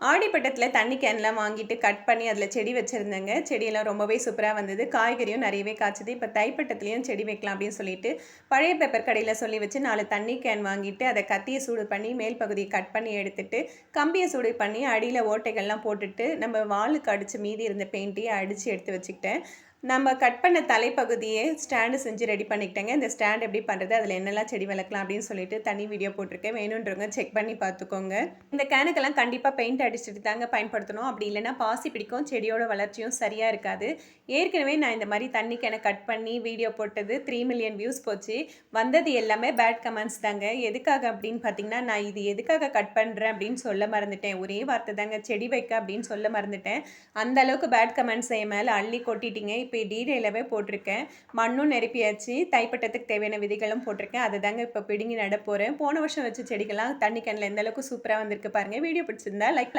ஆடிப்பட்டத்தில் தண்ணி கேன்லாம் வாங்கிட்டு கட் பண்ணி அதில் செடி வச்சுருந்தேங்க. செடியெல்லாம் ரொம்பவே சூப்பராக வந்தது. காய்கறியும் நிறையவே காய்ச்சது. இப்போ தைப்பட்டத்துலேயும் செடி வைக்கலாம் அப்படின்னு சொல்லிட்டு பழைய பேப்பர் கடையில் சொல்லி வச்சு நாலு தண்ணி கேன் வாங்கிட்டு அதை கத்தியை சூடு பண்ணி மேல் பகுதியை கட் பண்ணி எடுத்துட்டு கம்பியை சூடு பண்ணி அடியில் ஓட்டைகள்லாம் போட்டுட்டு நம்ம வாளுக்கு அடித்து மீதி இருந்த பெயிண்ட்டையும் அடித்து எடுத்து வச்சுக்கிட்டேன். நம்ம கட் பண்ண தலைப்பகுதியே ஸ்டாண்டு செஞ்சு ரெடி பண்ணிக்கிட்டேங்க. இந்த ஸ்டாண்ட் எப்படி பண்ணுறது அதில் என்னெல்லாம் செடி வளர்க்கலாம் அப்படின்னு சொல்லிட்டு தனி வீடியோ போட்டிருக்கேன். வேணுன்றவங்க செக் பண்ணி பார்த்துக்கோங்க. இந்த கேனுக்கெல்லாம் கண்டிப்பாக பெயிண்ட் அடிச்சுட்டு தாங்க பயன்படுத்தணும். அப்படி இல்லைன்னா பாசி பிடிக்கும். செடியோட வளர்ச்சியும் சரியாக இருக்காது. ஏற்கனவே நான் இந்த மாதிரி தண்ணி கேனை கட் பண்ணி வீடியோ போட்டது த்ரீ மில்லியன் வியூஸ் போச்சு. வந்தது எல்லாமே பேட் கமெண்ட்ஸ் தாங்க. எதுக்காக அப்படின்னு பார்த்தீங்கன்னா நான் இது எதுக்காக கட் பண்ணுறேன் அப்படின்னு சொல்ல மறந்துட்டேன். ஒரே வார்த்தை தாங்க. செடி வைக்க அப்படின்னு சொல்ல மறந்துட்டேன். அந்த அளவுக்கு பேட் கமெண்ட்ஸ் என் மேலே அள்ளி கொட்டிட்டீங்க. இப்போ இப்போ போட்டிருக்கேன். மண்ணும் நிரப்பியாச்சு. தைப்பட்டத்துக்கு தேவையான விதிகளும் போட்டிருக்கேன். அதை தாங்க இப்போ பிடுங்கி நட போகிறேன் போன வருஷம் வச்ச செடிகள்லாம் தண்ணி கேனில் எந்த அளவுக்கு சூப்பராக வந்திருக்கு பாருங்கள் வீடியோ பிடிச்சிருந்தா லைக்